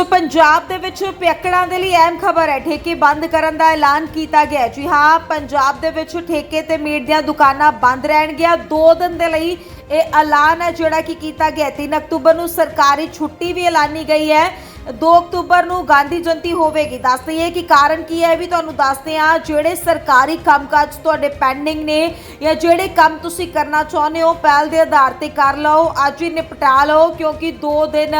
ਸੋ ਪੰਜਾਬ ਦੇ ਵਿੱਚ ਪਿਅਕੜਾਂ ਦੇ ਲਈ ਅਹਿਮ ਖਬਰ ਹੈ। ਠੇਕੇ ਬੰਦ ਕਰਨ ਦਾ ਐਲਾਨ ਕੀਤਾ ਗਿਆ ਜੀ ਹਾਂ, ਪੰਜਾਬ ਦੇ ਵਿੱਚ ਠੇਕੇ ਤੇ ਮੀਟ ਦੀਆਂ ਦੁਕਾਨਾਂ ਬੰਦ ਰਹਿਣਗੀਆਂ। 2 ਦਿਨ ਦੇ ਲਈ ਇਹ ਐਲਾਨ ਹੈ ਜਿਹੜਾ ਕਿ ਕੀਤਾ ਗਿਆ ਹੈ। 3 ਅਕਤੂਬਰ ਨੂੰ ਸਰਕਾਰੀ ਛੁੱਟੀ ਵੀ ਐਲਾਨੀ ਗਈ ਹੈ। 2 ਅਕਤੂਬਰ ਨੂੰ ਗਾਂਧੀ ਜਯੰਤੀ ਹੋਵੇਗੀ। ਦੱਸ ਦਈਏ ਕਿ ਕਾਰਨ ਕੀ ਹੈ ਵੀ ਤੁਹਾਨੂੰ ਦੱਸਦੇ ਹਾਂ। ਜਿਹੜੇ ਸਰਕਾਰੀ ਕੰਮਕਾਜ ਤੁਹਾਡੇ ਪੈਂਡਿੰਗ ਨੇ ਜਾਂ ਜਿਹੜੇ ਕੰਮ ਤੁਸੀਂ ਕਰਨਾ ਚਾਹੁੰਦੇ ਹੋ, ਪਹਿਲ ਦੇ ਆਧਾਰ ਤੇ ਕਰ ਲਓ, ਅੱਜ ਹੀ ਨਿਪਟਾ ਲਓ, ਕਿਉਂਕਿ 2 ਦਿਨ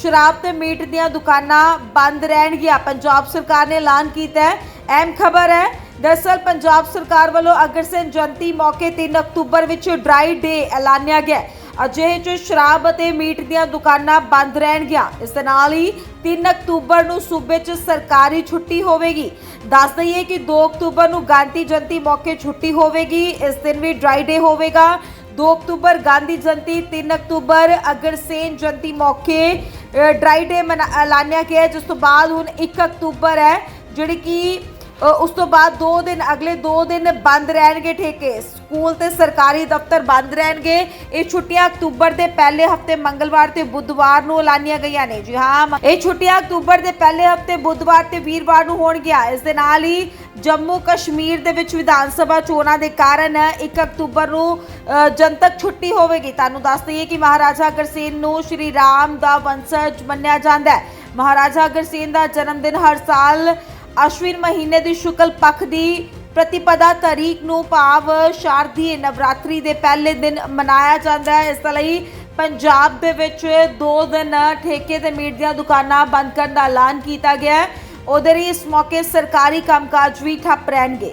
ਸ਼ਰਾਬ ਤੇ ਮੀਟ ਦੀਆਂ ਦੁਕਾਨਾਂ ਬੰਦ ਰਹਿਣਗੀਆਂ। ਪੰਜਾਬ ਸਰਕਾਰ ਨੇ ਐਲਾਨ ਕੀਤਾ ਹੈ। ਅਹਿਮ ਖਬਰ ਹੈ ਦਰਅਸਲ ਪੰਜਾਬ ਸਰਕਾਰ ਵੱਲੋਂ ਅਗਰਸੈਨ ਜਯੰਤੀ ਮੌਕੇ 3 ਅਕਤੂਬਰ ਵਿੱਚ ਡਰਾਈ ਡੇ ਐਲਾਨਿਆ ਗਿਆ ਅਜਿਹੇ ਚ ਸ਼ਰਾਬ ਅਤੇ ਮੀਟ ਦੀਆਂ ਦੁਕਾਨਾਂ ਬੰਦ ਰਹਿਣਗੀਆਂ। ਇਸ ਦੇ ਨਾਲ ਹੀ 3 ਅਕਤੂਬਰ ਨੂੰ ਸੂਬੇ 'ਚ ਸਰਕਾਰੀ ਛੁੱਟੀ ਹੋਵੇਗੀ। ਦੱਸ ਦਈਏ ਕਿ 2 ਅਕਤੂਬਰ ਨੂੰ ਗਾਂਧੀ ਜਯੰਤੀ ਮੌਕੇ ਛੁੱਟੀ ਹੋਵੇਗੀ। ਇਸ ਦਿਨ ਵੀ ਡਰਾਈ ਡੇ ਹੋਵੇਗਾ। 2 ਅਕਤੂਬਰ ਗਾਂਧੀ ਜਯੰਤੀ 3 ਅਕਤੂਬਰ ਅਗਰਸੈਨ ਜਯੰਤੀ ਮੌਕੇ ਡਰਾਈ ਡੇ ਮਨਾ- ਐਲਾਨਿਆ ਗਿਆ ਜਿਸ ਤੋਂ ਬਾਅਦ ਹੁਣ 1 ਅਕਤੂਬਰ ਹੈ, ਜਿਹੜੀ ਕਿ ਉਸ ਤੋਂ ਬਾਅਦ 2 ਦਿਨ, ਅਗਲੇ 2 ਦਿਨ ਬੰਦ ਰਹਿਣਗੇ, ਠੇਕੇ ਸਕੂਲ ਤੇ ਸਰਕਾਰੀ ਦਫ਼ਤਰ ਬੰਦ ਰਹਿਣਗੇ। ਇਹ ਛੁੱਟੀਆਂ ਅਕਤੂਬਰ ਦੇ ਪਹਿਲੇ ਹਫ਼ਤੇ ਮੰਗਲਵਾਰ ਤੇ ਬੁੱਧਵਾਰ ਨੂੰ ਐਲਾਨੀਆਂ ਗਈਆਂ ਨੇ। ਜੀ ਹਾਂ, ਮ- ਇਹ ਛੁੱਟੀਆਂ ਅਕਤੂਬਰ ਦੇ ਪਹਿਲੇ ਹਫ਼ਤੇ ਬੁੱਧਵਾਰ ਤੇ ਵੀਰਵਾਰ ਨੂੰ ਹੋਣਗੀਆਂ। ਇਸ ਦੇ ਨਾਲ ਹੀ ਜੰਮੂ ਕਸ਼ਮੀਰ ਦੇ ਵਿੱਚ ਵਿਧਾਨ ਸਭਾ ਚੋਣਾਂ ਦੇ ਕਾਰਨ 1 ਅਕਤੂਬਰ ਨੂੰ ਜਨਤਕ ਛੁੱਟੀ ਹੋਵੇਗੀ। ਤੁਹਾਨੂੰ ਦੱਸ ਦਈਏ ਕਿ ਮਹਾਰਾਜਾ ਅਗਰਸੈਨ ਨੂੰ ਸ਼੍ਰੀ ਰਾਮ ਦਾ ਵੰਸ਼ਜ ਮੰਨਿਆ ਜਾਂਦਾ ਹੈ। ਮਹਾਰਾਜਾ ਅਗਰਸੇਨ ਦਾ ਜਨਮ ਦਿਨ ਹਰ ਸਾਲ ਅਸ਼ਵਿਨ ਮਹੀਨੇ ਦੀ ਸ਼ੁਕਲ ਪੱਖ ਦੀ ਪ੍ਰਤੀਪਦਾ ਤਾਰੀਖ ਨੂੰ ਭਾਵ ਸ਼ਾਰਦੀय ਨਵਰਾਤਰੀ ਦੇ ਪਹਿਲੇ ਦਿਨ ਮਨਾਇਆ ਜਾਂਦਾ ਹੈ। ਇਸ ਲਈ ਪੰਜਾਬ ਦੇ ਵਿੱਚ 2 ਦਿਨ ਠੇਕੇ ਤੇ ਮੀਟ ਦੀਆਂ ਦੁਕਾਨਾਂ ਬੰਦ ਕਰਨ ਦਾ ਐਲਾਨ ਕੀਤਾ ਗਿਆ ਹੈ। ਉਧਰ ਹੀ ਇਸ ਮੌਕੇ ਸਰਕਾਰੀ ਕੰਮਕਾਜ ਵੀ ਠੱਪ ਰਹਿਣਗੇ।